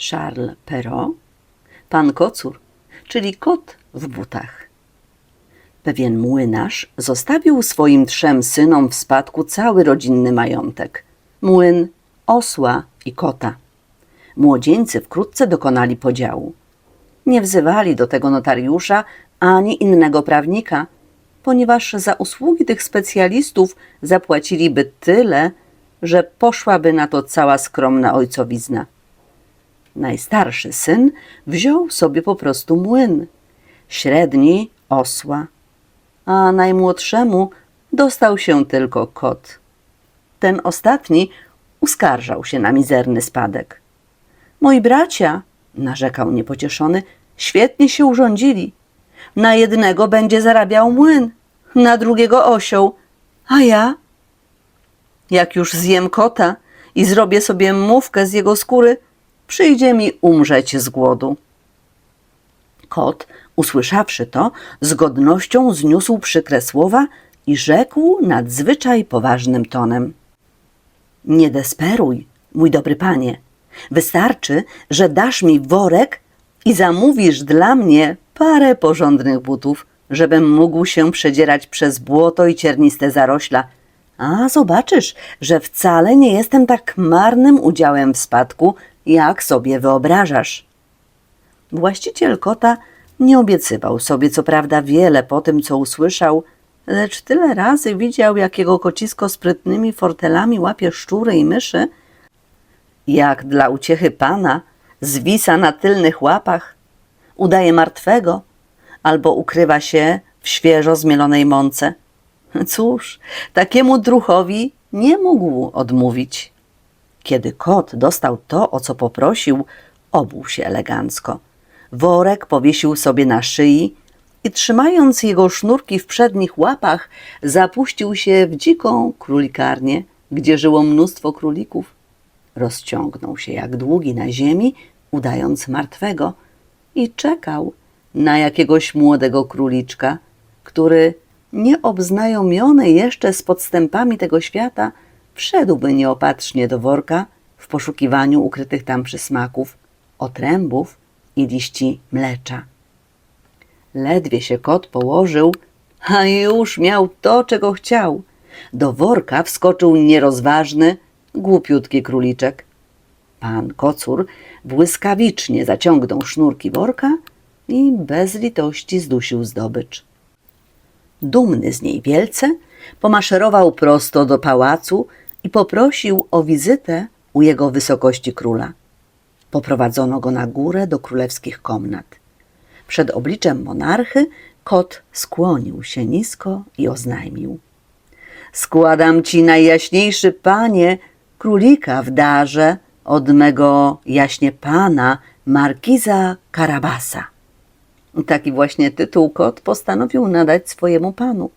Charles Perrault, pan kocur, czyli kot w butach. Pewien młynarz zostawił swoim trzem synom w spadku cały rodzinny majątek młyn, osła i kota. Młodzieńcy wkrótce dokonali podziału. Nie wzywali do tego notariusza ani innego prawnika, ponieważ za usługi tych specjalistów zapłaciliby tyle, że poszłaby na to cała skromna ojcowizna. Najstarszy syn wziął sobie po prostu młyn, średni osła, a najmłodszemu dostał się tylko kot. Ten ostatni uskarżał się na mizerny spadek. Moi bracia, narzekał niepocieszony, świetnie się urządzili. Na jednego będzie zarabiał młyn, na drugiego osioł, a ja? Jak już zjem kota i zrobię sobie mówkę z jego skóry, przyjdzie mi umrzeć z głodu. Kot, usłyszawszy to, z godnością zniósł przykre słowa i rzekł nadzwyczaj poważnym tonem. Nie desperuj, mój dobry panie. Wystarczy, że dasz mi worek i zamówisz dla mnie parę porządnych butów, żebym mógł się przedzierać przez błoto i cierniste zarośla. A zobaczysz, że wcale nie jestem tak marnym udziałem w spadku, jak sobie wyobrażasz. Właściciel kota nie obiecywał sobie co prawda wiele po tym, co usłyszał, lecz tyle razy widział, jak jego kocisko sprytnymi fortelami łapie szczury i myszy, jak dla uciechy pana zwisa na tylnych łapach, udaje martwego albo ukrywa się w świeżo zmielonej mące. Cóż, takiemu druchowi nie mógł odmówić. Kiedy kot dostał to, o co poprosił, obuł się elegancko. Worek powiesił sobie na szyi i trzymając jego sznurki w przednich łapach, zapuścił się w dziką królikarnię, gdzie żyło mnóstwo królików. Rozciągnął się jak długi na ziemi, udając martwego i czekał na jakiegoś młodego króliczka, który, nieobznajomiony jeszcze z podstępami tego świata, wszedłby nieopatrznie do worka w poszukiwaniu ukrytych tam przysmaków, otrębów i liści mlecza. Ledwie się kot położył, a już miał to, czego chciał. Do worka wskoczył nierozważny, głupiutki króliczek. Pan kocur błyskawicznie zaciągnął sznurki worka i bez litości zdusił zdobycz. Dumny z niej wielce, pomaszerował prosto do pałacu i poprosił o wizytę u jego wysokości króla. Poprowadzono go na górę do królewskich komnat. Przed obliczem monarchy kot skłonił się nisko i oznajmił. Składam ci, najjaśniejszy panie, królika w darze od mego jaśnie pana, markiza Karabasa. Taki właśnie tytuł kot postanowił nadać swojemu panu.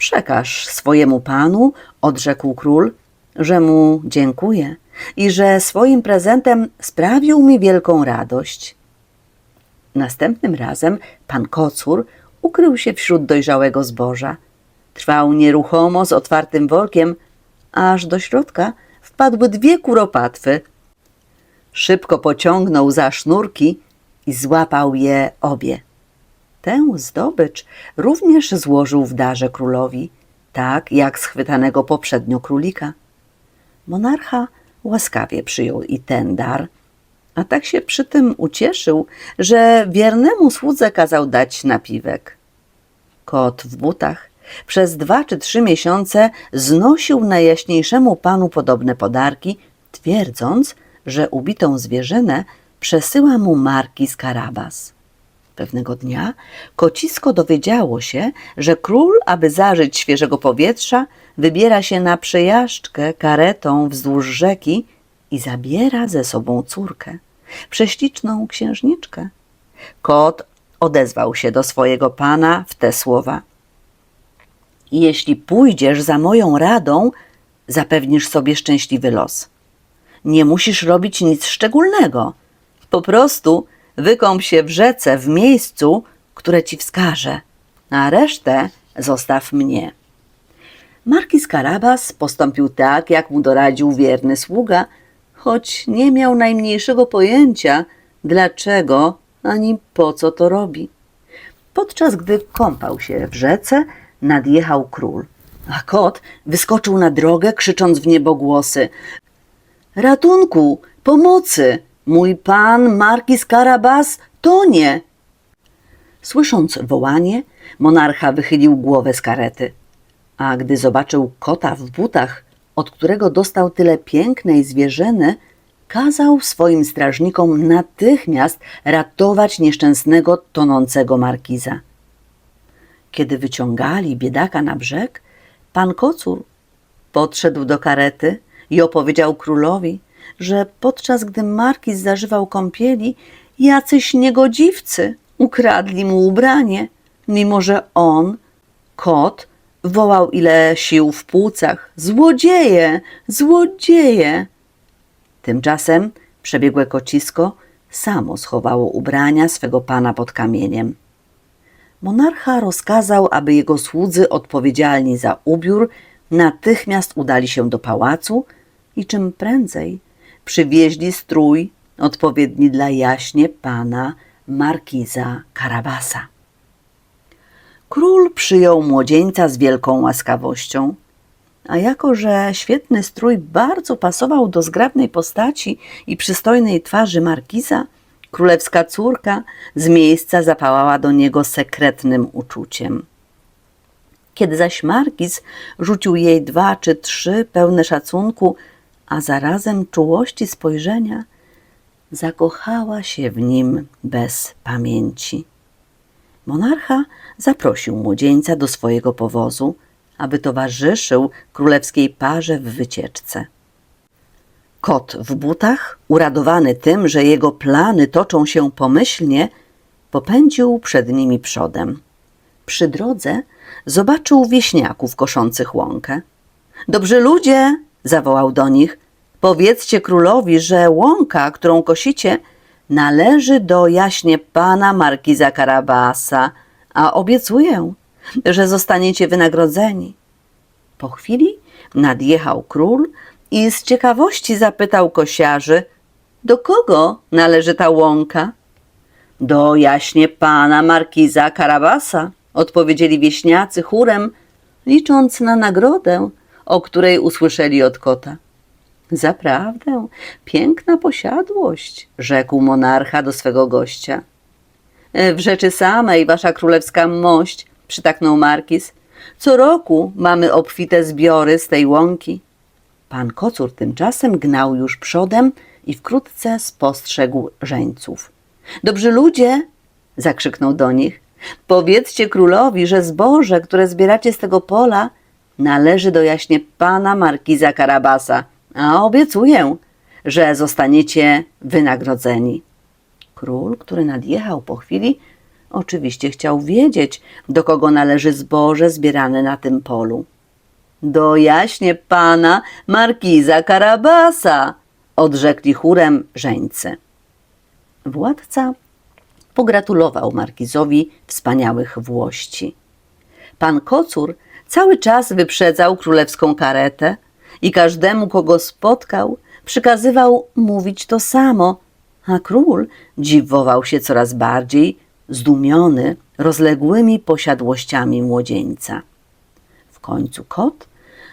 Przekaż swojemu panu, odrzekł król, że mu dziękuję i że swoim prezentem sprawił mi wielką radość. Następnym razem pan kocur ukrył się wśród dojrzałego zboża. Trwał nieruchomo z otwartym workiem, aż do środka wpadły dwie kuropatwy. Szybko pociągnął za sznurki i złapał je obie. Tę zdobycz również złożył w darze królowi, tak jak schwytanego poprzednio królika. Monarcha łaskawie przyjął i ten dar, a tak się przy tym ucieszył, że wiernemu słudze kazał dać napiwek. Kot w butach przez dwa czy trzy miesiące znosił najjaśniejszemu panu podobne podarki, twierdząc, że ubitą zwierzynę przesyła mu marki z Karabas. Pewnego dnia kocisko dowiedziało się, że król, aby zażyć świeżego powietrza, wybiera się na przejażdżkę karetą wzdłuż rzeki i zabiera ze sobą córkę, prześliczną księżniczkę. Kot odezwał się do swojego pana w te słowa. Jeśli pójdziesz za moją radą, zapewnisz sobie szczęśliwy los. Nie musisz robić nic szczególnego. Po prostu wykąp się w rzece w miejscu, które ci wskażę, a resztę zostaw mnie. Markiz Karabas postąpił tak, jak mu doradził wierny sługa, choć nie miał najmniejszego pojęcia, dlaczego ani po co to robi. Podczas gdy kąpał się w rzece, nadjechał król, a kot wyskoczył na drogę, krzycząc w niebogłosy: Ratunku, pomocy! Mój pan Markis Karabas tonie! Słysząc wołanie, monarcha wychylił głowę z karety, a gdy zobaczył kota w butach, od którego dostał tyle pięknej zwierzyny, kazał swoim strażnikom natychmiast ratować nieszczęsnego tonącego markiza. Kiedy wyciągali biedaka na brzeg, pan kocur podszedł do karety i opowiedział królowi, że podczas gdy markiz zażywał kąpieli, jacyś niegodziwcy ukradli mu ubranie, mimo że on, kot, wołał ile sił w płucach: Złodzieje! Złodzieje! Tymczasem przebiegłe kocisko samo schowało ubrania swego pana pod kamieniem. Monarcha rozkazał, aby jego słudzy odpowiedzialni za ubiór natychmiast udali się do pałacu i czym prędzej przywieźli strój odpowiedni dla jaśnie pana markiza Karabasa. Król przyjął młodzieńca z wielką łaskawością, a jako że świetny strój bardzo pasował do zgrabnej postaci i przystojnej twarzy markiza, królewska córka z miejsca zapałała do niego sekretnym uczuciem. Kiedy zaś markiz rzucił jej dwa czy trzy pełne szacunku, a zarazem czułości spojrzenia, zakochała się w nim bez pamięci. Monarcha zaprosił młodzieńca do swojego powozu, aby towarzyszył królewskiej parze w wycieczce. Kot w butach, uradowany tym, że jego plany toczą się pomyślnie, popędził przed nimi przodem. Przy drodze zobaczył wieśniaków koszących łąkę. Dobrzy ludzie, zawołał do nich, powiedzcie królowi, że łąka, którą kosicie, należy do jaśnie pana markiza Karabasa, a obiecuję, że zostaniecie wynagrodzeni. Po chwili nadjechał król i z ciekawości zapytał kosiarzy, do kogo należy ta łąka? Do jaśnie pana markiza Karabasa, odpowiedzieli wieśniacy chórem, licząc na nagrodę, o której usłyszeli od kota. Zaprawdę, piękna posiadłość, rzekł monarcha do swego gościa. "E, W rzeczy samej, wasza królewska mość, przytaknął markiz, co roku mamy obfite zbiory z tej łąki. Pan kocur tymczasem gnał już przodem i wkrótce spostrzegł żeńców. Dobrzy ludzie, zakrzyknął do nich, powiedzcie królowi, że zboże, które zbieracie z tego pola, należy do jaśnie pana markiza Karabasa, a obiecuję, że zostaniecie wynagrodzeni. Król, który nadjechał po chwili, oczywiście chciał wiedzieć, do kogo należy zboże zbierane na tym polu. Do jaśnie pana markiza Karabasa, odrzekli chórem żeńcy. Władca pogratulował markizowi wspaniałych włości. Pan kocur cały czas wyprzedzał królewską karetę i każdemu, kogo spotkał, przykazywał mówić to samo, a król dziwował się coraz bardziej, zdumiony rozległymi posiadłościami młodzieńca. W końcu kot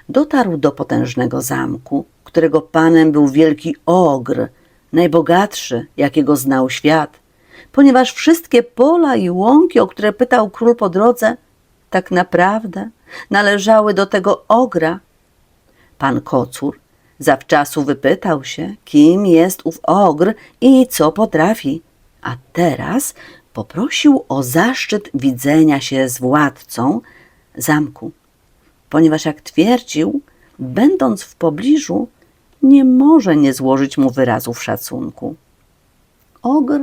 dotarł do potężnego zamku, którego panem był wielki ogr, najbogatszy, jakiego znał świat, ponieważ wszystkie pola i łąki, o które pytał król po drodze, tak naprawdę należały do tego ogra. Pan kocur zawczasu wypytał się, kim jest ów ogr i co potrafi, a teraz poprosił o zaszczyt widzenia się z władcą zamku, ponieważ jak twierdził, będąc w pobliżu, nie może nie złożyć mu wyrazów szacunku. Ogr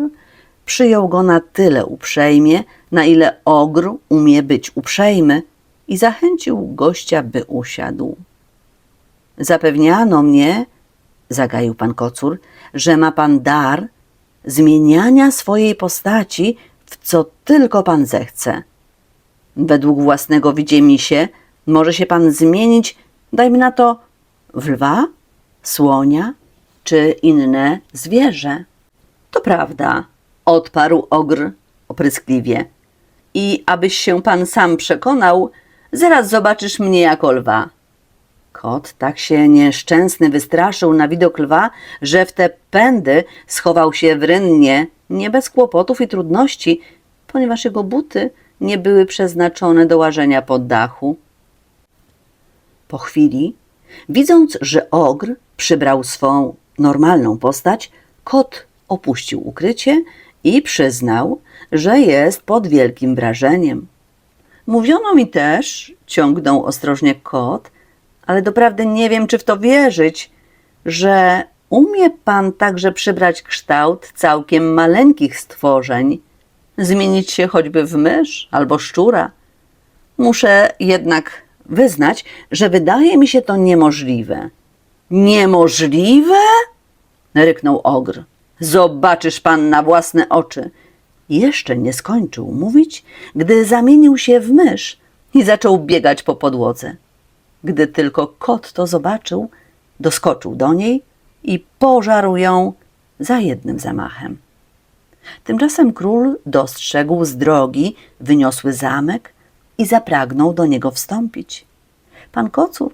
przyjął go na tyle uprzejmie, na ile ogr umie być uprzejmy i zachęcił gościa, by usiadł. Zapewniano mnie, zagaił pan kocur, że ma pan dar zmieniania swojej postaci w co tylko pan zechce. Według własnego widzimisię może się pan zmienić, dajmy na to, w lwa, słonia, czy inne zwierzę. To prawda, odparł ogr opryskliwie. I abyś się pan sam przekonał, zaraz zobaczysz mnie jako lwa. Kot tak się nieszczęsny wystraszył na widok lwa, że w te pędy schował się w rynnie, nie bez kłopotów i trudności, ponieważ jego buty nie były przeznaczone do łażenia pod dachu. Po chwili, widząc, że ogr przybrał swą normalną postać, kot opuścił ukrycie i przyznał, że jest pod wielkim wrażeniem. Mówiono mi też, ciągnął ostrożnie kot, ale doprawdy nie wiem, czy w to wierzyć, że umie pan także przybrać kształt całkiem maleńkich stworzeń, zmienić się choćby w mysz albo szczura. Muszę jednak wyznać, że wydaje mi się to niemożliwe. Niemożliwe? ryknął ogr. Zobaczysz pan na własne oczy. Jeszcze nie skończył mówić, gdy zamienił się w mysz i zaczął biegać po podłodze. Gdy tylko kot to zobaczył, doskoczył do niej i pożarł ją za jednym zamachem. Tymczasem król dostrzegł z drogi wyniosły zamek i zapragnął do niego wstąpić. Pan kocur,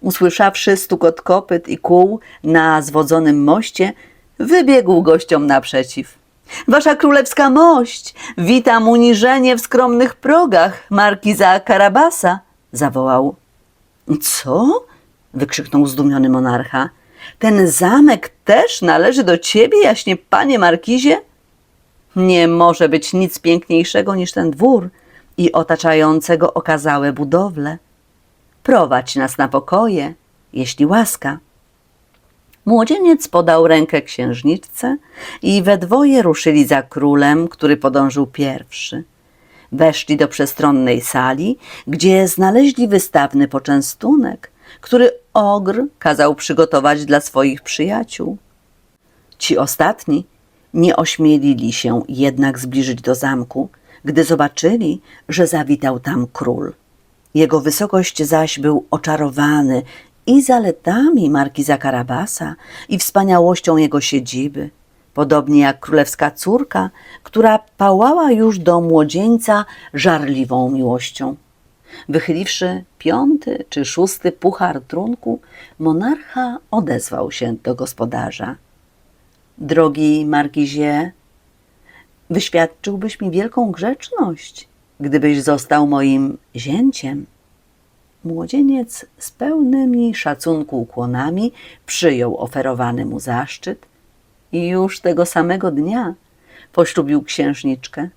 usłyszawszy stukot kopyt i kół na zwodzonym moście, wybiegł gościom naprzeciw. Wasza królewska mość, witam uniżenie w skromnych progach markiza Karabasa, zawołał. Co? wykrzyknął zdumiony monarcha. Ten zamek też należy do ciebie, jaśnie panie markizie? Nie może być nic piękniejszego niż ten dwór i otaczającego okazałe budowle. Prowadź nas na pokoje, jeśli łaska. Młodzieniec podał rękę księżniczce i we dwoje ruszyli za królem, który podążył pierwszy. Weszli do przestronnej sali, gdzie znaleźli wystawny poczęstunek, który ogr kazał przygotować dla swoich przyjaciół. Ci ostatni nie ośmielili się jednak zbliżyć do zamku, gdy zobaczyli, że zawitał tam król. Jego wysokość zaś był oczarowany i zaletami markiza Karabasa, i wspaniałością jego siedziby, podobnie jak królewska córka, która pałała już do młodzieńca żarliwą miłością. Wychyliwszy piąty czy szósty puchar trunku, monarcha odezwał się do gospodarza. Drogi markizie, wyświadczyłbyś mi wielką grzeczność, gdybyś został moim zięciem. Młodzieniec z pełnymi szacunku ukłonami przyjął oferowany mu zaszczyt i już tego samego dnia poślubił księżniczkę.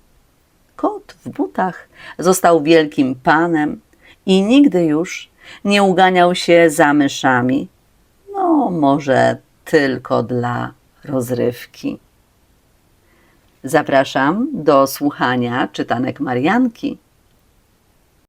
Kot w butach został wielkim panem i nigdy już nie uganiał się za myszami. No, może tylko dla rozrywki. Zapraszam do słuchania czytanek Marianki.